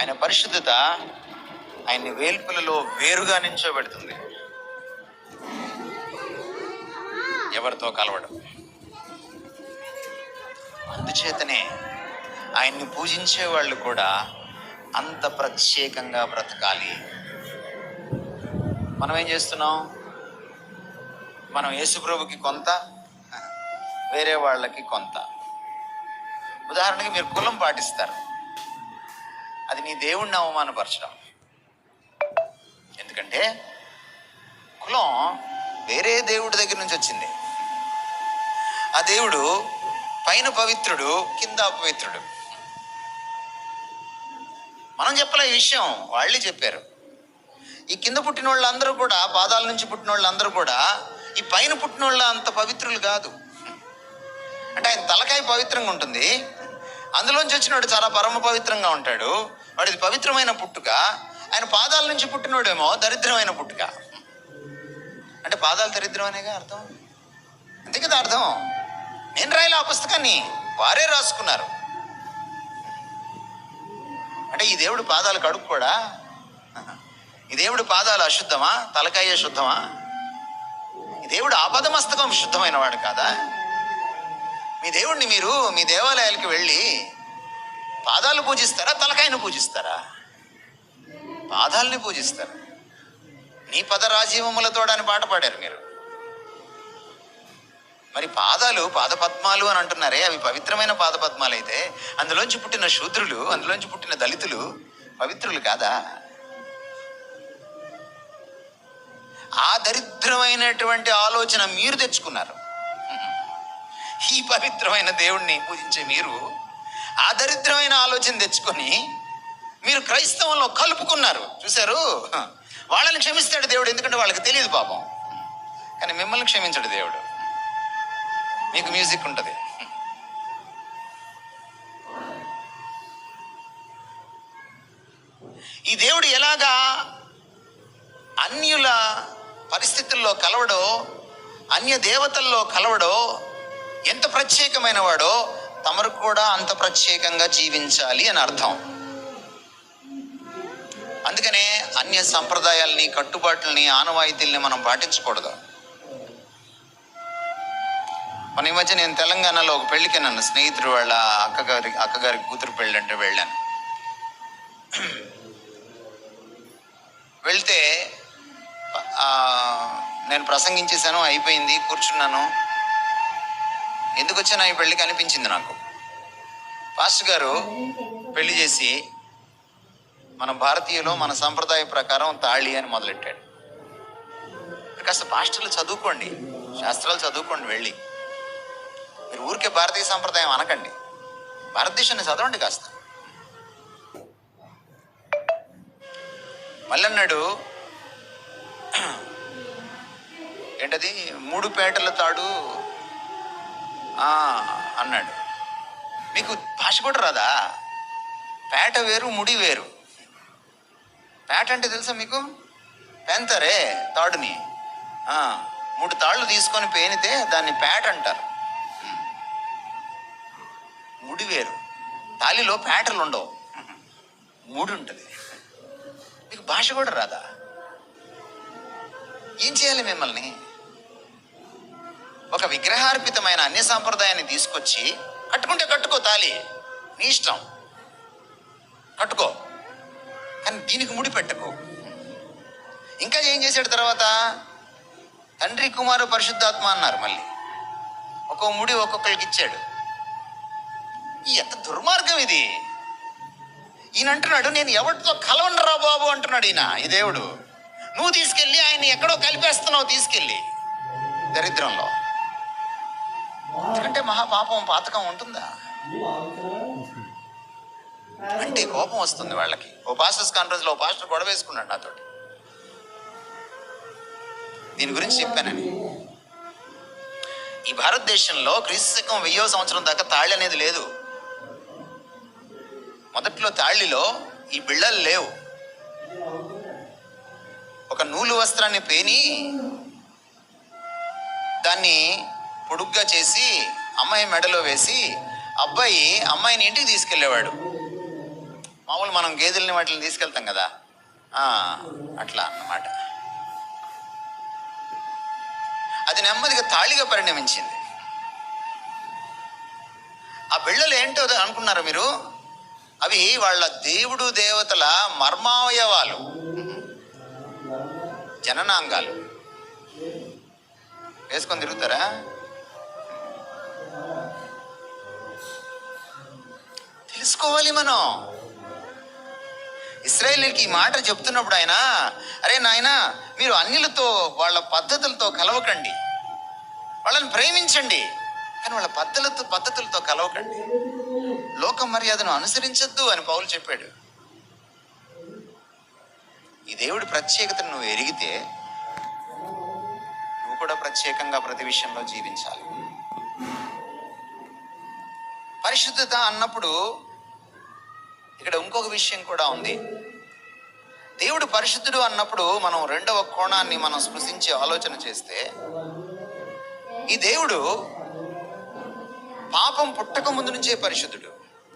ఆయన పరిశుద్ధత ఆయన్ని వేల్పులలో వేరుగా నించోబెడుతుంది. ఎవరితో కలవడం? అందుచేతనే ఆయన్ని పూజించే వాళ్ళు కూడా అంత ప్రత్యేకంగా బ్రతకాలి. మనం ఏం చేస్తున్నాం? మనం యేసుప్రభుకి కొంత వేరే వాళ్ళకి కొంత. ఉదాహరణకి మీరు కులం పాటిస్తారు. అది నీ దేవుణ్ణి అవమానపరచడం. ఎందుకంటే కులం వేరే దేవుడి దగ్గర నుంచి వచ్చింది. ఆ దేవుడు పైన పవిత్రుడు కింద అపవిత్రుడు. మనం చెప్పలే ఈ విషయం వాళ్ళే చెప్పారు. ఈ కింద పుట్టిన వాళ్ళందరూ కూడా పాదాల నుంచి పుట్టిన వాళ్ళందరూ కూడా ఈ పైన పుట్టిన వాళ్ళ అంత పవిత్రులు కాదు. అంటే ఆయన తలకాయ పవిత్రంగా ఉంటుంది. అందులోంచి వచ్చినవాడు చాలా పరమ పవిత్రంగా ఉంటాడు. వాడిది పవిత్రమైన పుట్టుక. ఆయన పాదాల నుంచి పుట్టినోడేమో దరిద్రమైన పుట్టుక. అంటే పాదాలు దరిద్రం అనేగా అర్థం? అంతే కదా అర్థం? నేను రాయలే ఆ పుస్తకాన్ని వారే రాసుకున్నారు. అంటే ఈ దేవుడు పాదాలు కడుక్కోడా ఈ దేవుడు పాదాలు అశుద్ధమా? తలకాయ శుద్ధమా? ఈ దేవుడు ఆపదమస్తకం శుద్ధమైన వాడు కాదా? మీ దేవుణ్ణి మీరు మీ దేవాలయాలకి వెళ్ళి పాదాలు పూజిస్తారా? తలకాయను పూజిస్తారా? పాదాలని పూజిస్తారు. నీ పద రాజీవములతో అని పాట పాడారు మీరు. మరి పాదాలు పాదపద్మాలు అని అంటున్నారే. అవి పవిత్రమైన పాదపద్మాలు అయితే అందులోంచి పుట్టిన శూద్రులు అందులోంచి పుట్టిన దళితులు పవిత్రులు కాదా? ఆ దరిద్రమైనటువంటి ఆలోచన మీరు తెచ్చుకున్నారు. ఈ పవిత్రమైన దేవుణ్ణి పూజించే మీరు ఆ దరిద్రమైన ఆలోచన తెచ్చుకొని మీరు క్రైస్తవంలో కలుపుకున్నారు. చూశారు? వాళ్ళని క్షమిస్తాడు దేవుడు ఎందుకంటే వాళ్ళకి తెలియదు పాపం. కానీ మిమ్మల్ని క్షమించడు దేవుడు. మీకు మ్యూజిక్ ఉంటుంది. ఈ దేవుడు ఎలాగా అన్యుల పరిస్థితుల్లో కలవడో అన్య దేవతల్లో కలవడో ఎంత ప్రత్యేకమైన వాడో తమరు కూడా అంత ప్రత్యేకంగా జీవించాలి అని అర్థం. అందుకనే అన్య సంప్రదాయాల్ని కట్టుబాట్లని ఆనవాయితీల్ని మనం పాటించకూడదు. మన ఈ మధ్య నేను తెలంగాణలో ఒక పెళ్ళికి నన్ను స్నేహితుడు వాళ్ళ అక్కగారి అక్కగారి కూతురు పెళ్ళి అంటే వెళ్ళాను. వెళ్తే నేను ప్రసంగించేశాను అయిపోయింది కూర్చున్నాను. ఎందుకు వచ్చాను ఈ పెళ్ళికి అనిపించింది నాకు. పాస్టర్ గారు పెళ్ళి చేసి మన భారతీయులు మన సంప్రదాయ ప్రకారం తాళి అని మొదలెట్టాడు. కాస్త పాస్టర్లు చదువుకోండి శాస్త్రాలు చదువుకోండి వెళ్ళి. మీరు ఊరికే భారతీయ సంప్రదాయం అనకండి. భారతదేశాన్ని చదవండి కాస్త. మళ్ళన్నాడు ఏంటది? మూడు పేటల తాడు అన్నాడు. మీకు భాష కూడా రాదా? పేట వేరు ముడి వేరు. పేట అంటే తెలుసా మీకు? పెంతరే తాడుని. మూడు తాళ్ళు తీసుకొని పేనితే దాన్ని పేట అంటారు. ముడి వేరు. తాలిలో పేటలు ఉండవు. ముడి ఉంటుంది. మీకు భాష కూడా రాదా? ఏం చేయాలి మిమ్మల్ని? ఒక విగ్రహార్పితమైన అన్ని సాంప్రదాయాన్ని తీసుకొచ్చి కట్టుకుంటే కట్టుకో తాలి నీ ఇష్టం. కట్టుకో. కానీ దీనికి ముడి పెట్టకు. ఇంకా ఏం చేశాడు తర్వాత? తండ్రి కుమారు పరిశుద్ధాత్మ అన్నారు మళ్ళీ. ఒక్కో ముడి ఒక్కొక్కరికి ఇచ్చాడు. ఎంత దుర్మార్గం ఇది. ఈయన అంటున్నాడు నేను ఎవరితో కలవండరా బాబు? అంటున్నాడు ఈయన ఈ దేవుడు. నువ్వు తీసుకెళ్ళి ఆయన ఎక్కడో కలిపేస్తున్నావు తీసుకెళ్ళి. దరిద్రంలో. ఎందుకంటే మహాపాపం పాతకం ఉంటుందా? అంటే కోపం వస్తుంది వాళ్ళకి. ఓ పాస్టర్స్ కాన్ఫరెన్స్లో ఓ పాస్టర్ గొడవ వేసుకున్నాడు నాతోటి. దీని గురించి చెప్పానని ఈ భారతదేశంలో క్రీస్తు శకం వెయ్యో సంవత్సరం దాకా తాళి అనేది లేదు. మొదట్లో తాళిలో ఈ బిళ్ళలు లేవు. ఒక నూలు వస్త్రాన్ని పేని దాన్ని పొడుగ్గా చేసి అమ్మాయి మెడలో వేసి అబ్బాయి అమ్మాయిని ఇంటికి తీసుకెళ్ళేవాడు. మామూలు మనం గేదెలని వాటిని తీసుకెళ్తాం కదా. అట్లా అన్నమాట. అది నెమ్మదిగా తాళిగా పరిణమించింది. ఆ బిళ్ళలు ఏంటో అనుకున్నారా మీరు? అవి వాళ్ళ దేవుడు దేవతల మర్మావయవాలు. జననాంగాలు. వేసుకొని తిరుగుతారా? తెలుసుకోవాలి మనం. ఇస్రాయేలీకి ఈ మాట చెప్తున్నప్పుడు ఆయన అరే నాయనా మీరు అన్యులతో వాళ్ళ పద్ధతులతో కలవకండి. వాళ్ళని ప్రేమించండి. కానీ వాళ్ళ పద్ధతులతో పద్ధతులతో కలవకండి. లోక మర్యాదను అనుసరించొద్దు అని పౌలు చెప్పాడు. ఈ దేవుడి ప్రత్యేకతను నువ్వు ఎరిగితే నువ్వు కూడా ప్రత్యేకంగా ప్రతి విషయంలో జీవించాలి. పరిశుద్ధత అన్నప్పుడు ఇక్కడ ఇంకొక విషయం కూడా ఉంది. దేవుడు పరిశుద్ధుడు అన్నప్పుడు మనం రెండవ కోణాన్ని మనం స్పృశించి ఆలోచన చేస్తే ఈ దేవుడు పాపం పుట్టక ముందు నుంచే పరిశుద్ధుడు.